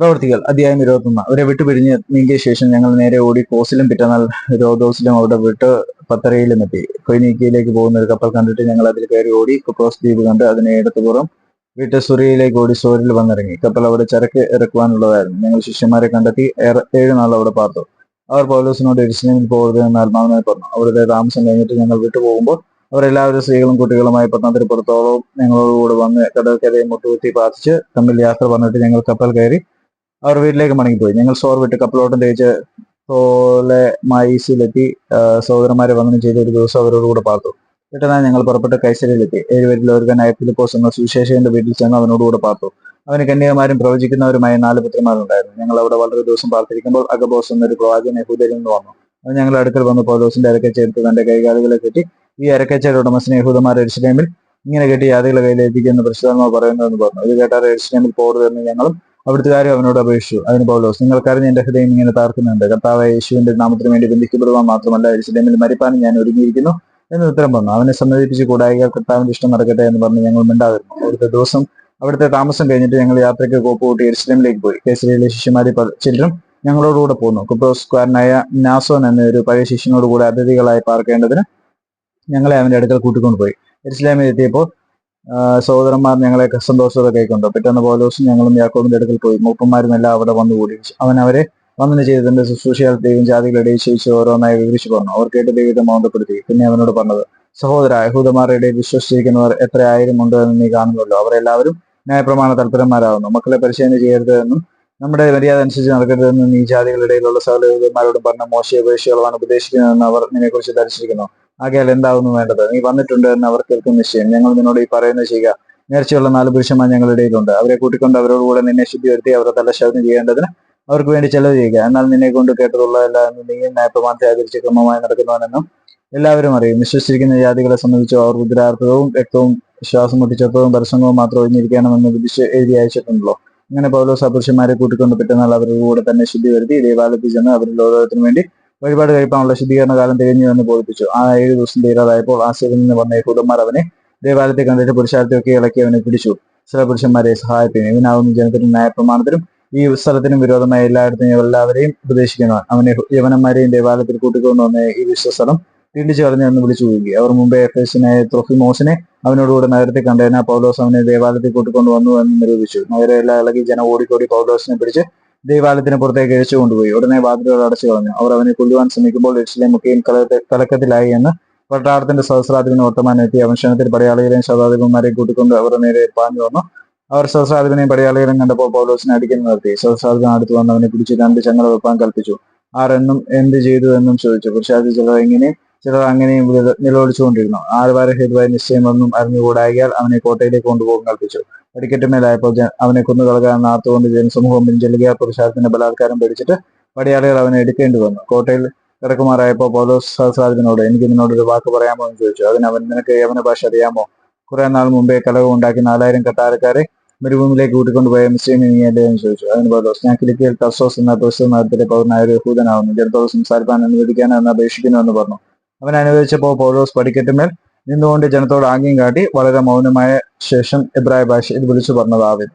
പ്രവർത്തികൾ. അധ്യായം ഇരുപത്തൊന്ന്. അവരെ വിട്ടു പിരിഞ്ഞ് നീങ്ങിയ ശേഷം ഞങ്ങൾ നേരെ ഓടി കോസിലും പിറ്റന്നാൾ രോദോസിലും അവിടെ വിട്ട് പത്തരയിലും എത്തി കൊയ്നീക്കിയിലേക്ക് പോകുന്ന ഒരു കപ്പൽ കണ്ടിട്ട് ഞങ്ങൾ അതിൽ കയറി ഓടി കുപ്രോസ് ദ്വീപ് കണ്ട് അതിനെ ഇടത്തുപുറം വിട്ട് സുറിയയിലേക്ക് ഓടി സോരിൽ വന്നിറങ്ങി. കപ്പൽ അവിടെ ചരക്ക് ഇറക്കുവാനുള്ളതായിരുന്നു. ഞങ്ങൾ ശിഷ്യന്മാരെ കണ്ടെത്തി ഏഴ് നാൾ അവിടെ പാർത്തു. അവർ പൗലോസിനോട് എരിശിലേമിൽ പോകരുത് എന്ന് ആത്മാവിനെ പറഞ്ഞു. അവരുടെ താമസം കഴിഞ്ഞിട്ട് ഞങ്ങൾ വിട്ടുപോകുമ്പോൾ അവരെല്ലാവരും സ്ത്രീകളും കുട്ടികളുമായി പട്ടണത്തിന് പുറത്തോളവും ഞങ്ങളോടുകൂടെ വന്ന് കടൽക്കരയെ മുട്ടുകുത്തി പാർത്തിച്ച് തമ്മിൽ യാത്ര പറഞ്ഞിട്ട് ഞങ്ങൾ കപ്പൽ കയറി അവർ വീട്ടിലേക്ക് മടങ്ങിപ്പോയി. ഞങ്ങൾ സോർ വിട്ട് കപ്പലോട്ടം തേച്ച് തോലെ മായിസിലെത്തി സഹോദരന്മാരെ വന്ദനം ചെയ്ത ഒരു ദിവസം അവരോട് കൂടെ പാർത്തു. പെട്ടെന്നാണ് ഞങ്ങൾ പുറപ്പെട്ട് കൈസരിയിലെത്തി ഏഴുപേരിൽ ഒരുവനായ ഫിലിപ്പോസ് എന്ന സുവിശേഷകന്റെ വീട്ടിൽ ചെന്ന് അവനോടുകൂടെ പാർത്തു. അവന് കന്യകമാരും പ്രവചിക്കുന്നവരുമായ നാല് പുത്രന്മാരുണ്ടായിരുന്നു. ഞങ്ങൾ അവിടെ വളരെ ദിവസം പാർത്തിരിക്കുമ്പോൾ അഗബോസ് എന്നൊരു പ്രവാചകൻ യഹൂദരിൽ നിന്ന് വന്നു. അവൻ ഞങ്ങൾ അടുക്കൽ വന്ന് പൗലോസിന്റെ അരക്കച്ചേർത്ത് തന്റെ കൈകാലുകളെ കെട്ടി ഈ അരക്കച്ചയുടെ ഉടമസ്ഥനെ യഹൂദന്മാർ എരിശിലേമിൽ ഇങ്ങനെ കെട്ടി യാതികളെ കയ്യിലേൽപ്പിക്കുന്ന പരിശുദ്ധാത്മാവ് പറയുന്നതെന്ന് പറഞ്ഞു. ഇത് കേട്ടാൽ എരിശിലേമിൽ പോകരുതെന്ന് ഞങ്ങളും അവിടുത്തെ കാര്യം അവനോട് അപേക്ഷിച്ചു. അതിന് പൗലോസ് നിങ്ങൾക്കറിഞ്ഞ് എന്റെ ഹൃദയം ഇങ്ങനെ താർക്കുന്നുണ്ട് കർത്താവ് യേശുവിന്റെ നാമത്തിന് വേണ്ടി ബന്ധിക്കപ്പെടുവാൻ മാത്രമല്ല എരിശിലേമിൽ മരിപ്പാനും ഞാൻ ഒരുങ്ങിയിരിക്കുന്നു. എന്ന് ഉത്തരം പറഞ്ഞു. അവനെ സമ്മതിപ്പിച്ച് കൂടായിക കർത്താവിന്റെ ഇഷ്ടം നടക്കട്ടെ എന്ന് പറഞ്ഞ് ഞങ്ങൾ മിണ്ടാതിരുന്നു. അവിടുത്തെ ദിവസം അവിടുത്തെ താമസം കഴിഞ്ഞിട്ട് ഞങ്ങൾ യാത്രയ്ക്ക് കോപ്പ് കൂട്ടി എരിശിലേമിലേക്ക് പോയി. കേസരിയിലെ ശിഷ്യമാരി ചിലരും ഞങ്ങളോടുകൂടെ പോന്നു. കുപ്രോസ്കാരനായ നാസോൻ എന്ന ഒരു പഴയ ശിഷ്യനോടുകൂടെ അതിഥികളായി പാർക്കേണ്ടതിന് ഞങ്ങളെ അവന്റെ അടുക്കൽ കൂട്ടിക്കൊണ്ടുപോയി. എരിശിലേമിൽ എത്തിയപ്പോൾ സഹോദരന്മാർ ഞങ്ങളെ സന്തോഷത്തോടെ കൈക്കൊണ്ടു പിറ്റേന്ന് പോലോസും ഞങ്ങളും യാക്കോബിന്റെ അടുക്കൽ പോയി. മൂപ്പന്മാരും എല്ലാം അവിടെ വന്നു കൂടി. അവൻ അവരെ വന്നിന് ചെയ്തതിന്റെ ശുശ്രൂഷയാൽ ദൈവം ജാതികളുടെ ശേഷിച്ച് ഓരോന്നായി വിവരിച്ചു പറഞ്ഞു. അവർ കേട്ട് ദൈവത്തെ മൗന്തപ്പെടുത്തി പിന്നെ അവനോട് പറഞ്ഞത് സഹോദര യഹൂദന്മാരുടെ വിശ്വസിച്ചിരിക്കുന്നവർ എത്ര ആയിരം ഉണ്ട് എന്ന് നീ കാണുന്നുള്ളൂ അവരെല്ലാവരും ന്യായപ്രമാണ തൽപരന്മാരാകുന്നു. മക്കളെ പരിശീലനം ചെയ്യരുത് എന്നും നമ്മുടെ മര്യാദ അനുസരിച്ച് നടക്കരുതെന്നും നീ ജാതികളുടെ ഇടയിലുള്ള സകല യഹൂദന്മാരോടും പറഞ്ഞ മോശയെ ഉപേക്ഷിച്ചുള്ളവൻ ഉപദേശിക്കുന്നതെന്ന് അവർ നിന്നെക്കുറിച്ച് ധരിച്ചിരിക്കുന്നു. ആകയാൽ എന്താവുന്നു വേണ്ടത്? നീ വന്നിട്ടുണ്ട് എന്ന് അവർ കേൾക്കും നിശ്ചയം ഞങ്ങൾ നിന്നോട് ഈ പറയുന്നത് ചെയ്യുക. നേർച്ചയുള്ള നാല് പുരുഷന്മാർ ഞങ്ങളുടെ ഇടയിലുണ്ട്. അവരെ കൂട്ടിക്കൊണ്ട് അവരോടുകൂടെ നിന്നെ ശുദ്ധി വരുത്തി അവരെ തല ശബ്ദം ചെയ്യേണ്ടതിന് അവർക്ക് വേണ്ടി ചെലവ് ചെയ്യുക. എന്നാൽ നിന്നെ കൊണ്ട് കേട്ടതുള്ള എല്ലാ നീ ന്യായപ്രമാണത്തെ ആദരിച്ച് ക്രമമായി നടക്കുന്നവനെന്നും എല്ലാവരും അറിയും. വിശ്വസിച്ചിരിക്കുന്ന ജാതികളെ സംബന്ധിച്ച് അവർ രുദ്രാർത്ഥവും രക്തവും ശ്വാസം മുട്ടിച്ചത്വവും പരസംഗവും മാത്രം ഒഴിഞ്ഞിരിക്കണമെന്ന് വിധിച്ച് എഴുതി അയച്ചിട്ടുണ്ടല്ലോ. അങ്ങനെ പൗലോസ് ആ പുരുഷന്മാരെ കൂട്ടിക്കൊണ്ട് പിറ്റന്നാൾ അവരുടെ കൂടെ തന്നെ ശുദ്ധി വരുത്തി ദേവാലയത്തിൽ ചെന്ന് അവരുടെ ലോകത്തിനു വേണ്ടി വഴിപാട് കഴിപ്പാനുള്ള ശുദ്ധീകരണ കാലം തികഞ്ഞു എന്ന് ബോധിപ്പിച്ചു. ആ ഏഴ് ദിവസം തീരാതായപ്പോൾ ആശയിൽ നിന്ന് വന്ന യഹൂദന്മാർ അവനെ ദേവാലയത്തെ കണ്ടിട്ട് പുരുഷാർത്ഥിയൊക്കെ ഇളക്കി അവനെ പിടിച്ചു. ചില പുരുഷന്മാരെ സഹായത്തിന് ഇവനാവുന്ന ജനത്തിനും ന്യായപ്രമാണത്തിനും ഈ സ്ഥലത്തിനും വിരോധമായ എല്ലായിടത്തും എല്ലാവരെയും ഉപദേശിക്കുന്നു. അവനെ യവനന്മാരെയും ദേവാലയത്തിൽ കൂട്ടിക്കൊണ്ടു വന്ന ഈ വിശ്വസ്ഥലം തിണ്ടിച്ചു കളഞ്ഞു എന്ന് വിളിച്ചു പോയി അവർ മുമ്പേ എഫേസിനായ ത്രൊഫിമോസിനെ അവനോടുകൂടെ നഗരത്തിൽ കണ്ടതിനാൽ പൗലോസ് അവനെ ദേവാലയത്തിൽ കൂട്ടിക്കൊണ്ടു വന്നു എന്ന് നിരൂപിച്ചു. നഗരം എല്ലാ ഇളകി ജനം ഓടിക്കോടി പൗലോസിനെ പിടിച്ച് ദൈവാലയത്തിന് പുറത്തേക്ക് എഴുച്ചു കൊണ്ടുപോയി. ഉടനെ വാതിലുകൾ അടച്ചു കളഞ്ഞു. അവർ അവനെ കൊല്ലുവാൻ ശ്രമിക്കുമ്പോൾ എരിശിലേമൊക്കെയും മുഖ്യം കലക്കത്തിലായി എന്ന് പട്ടാളത്തിന്റെ സഹസ്രാധിപന് എത്തി. അവൻ ക്ഷണത്തിൽ പടയാളികളെയും ശതാധിപന്മാരെയും കൂട്ടിക്കൊണ്ട് അവരുടെ നേരെ പാഞ്ഞു വന്നു. അവർ സഹസ്രാധിപനെയും പടയാളികളെയും കണ്ടപ്പോൾ പൗലോസിനെ അടിക്കുന്നു നിർത്തി. സഹസ്രാധിപൻ അടുത്ത് വന്ന് അവനെ പിടിച്ച് രണ്ട് ചങ്ങല വെപ്പാൻ കൽപ്പിച്ചു ആരെന്നും എന്ത് ചെയ്തു എന്നും ചോദിച്ചു. പുരുഷാധി ചിലർ എങ്ങനെയും ചിലർ അങ്ങനെയും നില- നിലവിളിച്ചുകൊണ്ടിരുന്നു. ആൾവാര ഹേതുവായ നിശ്ചയമൊന്നും അറിഞ്ഞുകൂടായാൽ അവനെ കോട്ടയിലേക്ക് കൊണ്ടുപോകാൻ കൽപ്പിച്ചു വെടിക്കെട്ടുമേലായപ്പോൾ ജ- അവനെ കൊന്നുകളകാൻ നാർത്തുകൊണ്ട് ജനസമൂഹം പിൻചെല്ലുക പുരുഷാരത്തിന്റെ ബലാത്കാരം പേടിച്ചിട്ട് പടയാളികൾ അവനെ എടുക്കേണ്ടി വന്നു. കോട്ടയിൽ കിടക്കുമാറായപ്പോൾ പൗലോസ് സഹസ്രാജിനോട് എനിക്ക് നിന്നോട് ഒരു വാക്ക് പറയാമോ? എന്ന് ചോദിച്ചു. അതിന് അവൻ നിനക്ക് യവന ഭാഷ അറിയാമോ? കുറെ നാൾ മുമ്പേ കലകം ഉണ്ടാക്കി നാലായിരം കട്ടാരക്കാരെ മരുഭൂമിയിലേക്ക് കൂട്ടിക്കൊണ്ടുപോയ മിസ്ലിം ഇനിയല്ലേ എന്ന് ചോദിച്ചു. അതിന് പൗലോസ് ഞാൻ കിലിക്കയിൽ തർസോസ് എന്ന പ്രസ്തുത നഗരത്തിലെ പൗരനായ ഒരു ഹൂതനാവുന്നു. ജനത്തോട് സംസാരിക്കാൻ അനുവദിക്കാൻ എന്ന് പറഞ്ഞു. അവൻ അനുവദിച്ചപ്പോൾ പൗലോസ് പടിക്കെട്ടുമേൽ നിന്നുകൊണ്ട് ജനത്തോട് ആംഗ്യം കാട്ടി വളരെ മൗനമായ ശേഷം എബ്രായ ഭാഷയിൽ വിളിച്ചു പറഞ്ഞതാവിൻ.